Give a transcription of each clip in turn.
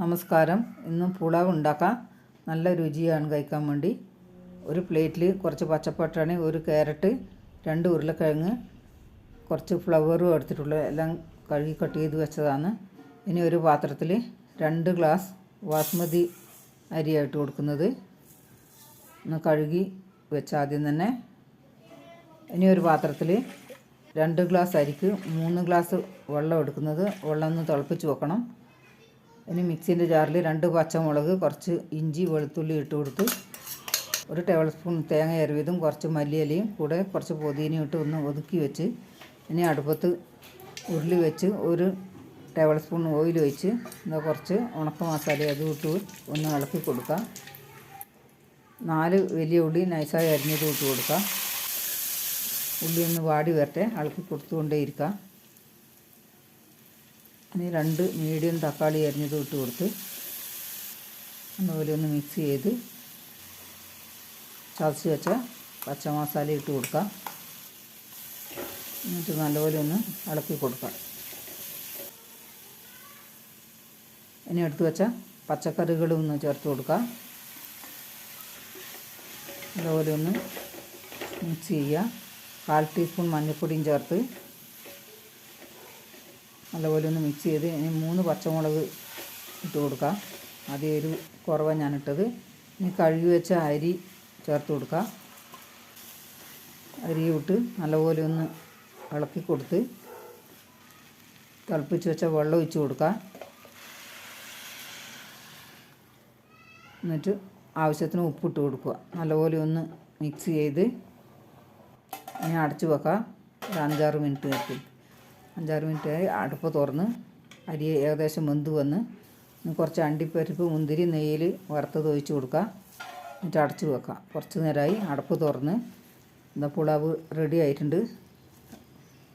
നമസ്കാരം. ഇന്ന് പുളാവ് ഉണ്ടാക്കാം നല്ല രുചിയാണ് കഴിക്കാൻ വേണ്ടി. ഒരു പ്ലേറ്റിൽ കുറച്ച് പച്ചപ്പട്ടാണി ഒരു ക്യാരറ്റ് രണ്ട് ഉരുളക്കിഴങ്ങ് കുറച്ച് ഫ്ലവറും എടുത്തിട്ടുള്ള എല്ലാം കഴുകി കട്ട് ചെയ്ത് വെച്ചതാണ്. ഇനി ഒരു പാത്രത്തിൽ രണ്ട് ഗ്ലാസ് ബാസ്മതി അരിയായിട്ട് കൊടുക്കുന്നത്. ഒന്ന് കഴുകി വെച്ച ആദ്യം തന്നെ. ഇനി ഒരു പാത്രത്തിൽ രണ്ട് ഗ്ലാസ് അരിക്ക് മൂന്ന് ഗ്ലാസ് വെള്ളം എടുക്കുന്നത്. വെള്ളം ഒന്ന് തിളപ്പിച്ച് വെക്കണം. ഇനി മിക്സിന്റെ ജാറിൽ രണ്ട് പച്ചമുളക് കുറച്ച് ഇഞ്ചി വെളുത്തുള്ളി ഇട്ട് കൊടുത്ത് ഒരു ടേബിൾ സ്പൂൺ തേങ്ങ അരുവിതും കുറച്ച് മല്ലിയിലയും കൂടെ കുറച്ച് പുതിനയും ഇട്ട് ഒന്ന് ഒതുക്കി വെച്ച് ഇനി അടുപ്പത്ത് ഉരുളി വെച്ച് ഒരു ടേബിൾ സ്പൂൺ ഓയിൽ ഒഴിച്ച് എന്താ കുറച്ച് ഉണക്ക മസാല അതും ഇട്ട് ഒന്ന് ഇളക്കി കൊടുക്കാം. നാല് വലിയ ഉള്ളി നൈസായി അരിഞ്ഞത് ഇട്ട് കൊടുക്കാം. ഉള്ളി ഒന്ന് വാടി വരട്ടെ ഇളക്കി കൊടുത്തുകൊണ്ടേയിരിക്കുക ഇനി രണ്ട് മീഡിയം തക്കാളി അരിഞ്ഞത് ഇട്ട് കൊടുത്ത് അതുപോലെ ഒന്ന് മിക്സ് ചെയ്ത് ചതച്ച് വെച്ച പച്ച മസാല ഇട്ട് കൊടുക്കാം. എന്നിട്ട് നല്ലപോലെ ഒന്ന് ഇളക്കി കൊടുക്കാം. ഇനി എടുത്ത് വെച്ച പച്ചക്കറികളും ഒന്ന് ചേർത്ത് കൊടുക്കാം. അതുപോലെ ഒന്ന് മിക്സ് ചെയ്യുക. കാൽ ടീസ്പൂൺ മഞ്ഞൾപ്പൊടിയും ചേർത്ത് നല്ലപോലെ ഒന്ന് മിക്സ് ചെയ്ത് ഇനി മൂന്ന് പച്ചമുളക് ഇട്ട് കൊടുക്കാം. ആദ്യം ഒരു കുറവാണ് ഞാൻ ഇട്ടത് ഇനി കഴുകി വെച്ച അരി ചേർത്ത് കൊടുക്കുക അരി ഇട്ട് നല്ലപോലെ ഒന്ന് ഇളക്കി കൊടുത്ത് തിളപ്പിച്ച് വെച്ച വെള്ളം ഒഴിച്ച് കൊടുക്കുക എന്നിട്ട് ആവശ്യത്തിന് ഉപ്പിട്ട് കൊടുക്കുക. നല്ലപോലെ ഒന്ന് മിക്സ് ചെയ്ത് ഇനി അടച്ചു വെക്കുക ഒരു അഞ്ചാറ് മിനിറ്റ് നേരത്തിൽ അഞ്ചാറ് മിനിറ്റ് ആയി അടുപ്പ് തുറന്ന് അരി ഏകദേശം വെന്ത് വന്ന് കുറച്ച് അണ്ടിപ്പരിപ്പ് മുന്തിരി നെയ്യിൽ വറുത്തത് ഒഴിച്ച് കൊടുക്കുക എന്നിട്ട് അടച്ചു വെക്കാം. കുറച്ച് നേരമായി അടപ്പ് തുറന്ന് എന്താ പുളാവ് റെഡി ആയിട്ടുണ്ട്.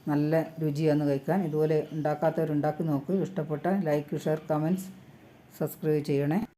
നല്ല രുചിയാണ് കഴിക്കാൻ. ഇതുപോലെ ഉണ്ടാക്കാത്തവരുണ്ടാക്കി നോക്ക്. ഇഷ്ടപ്പെട്ട ലൈക്ക് ഷെയർ കമന്റ്സ് സബ്സ്ക്രൈബ് ചെയ്യണേ.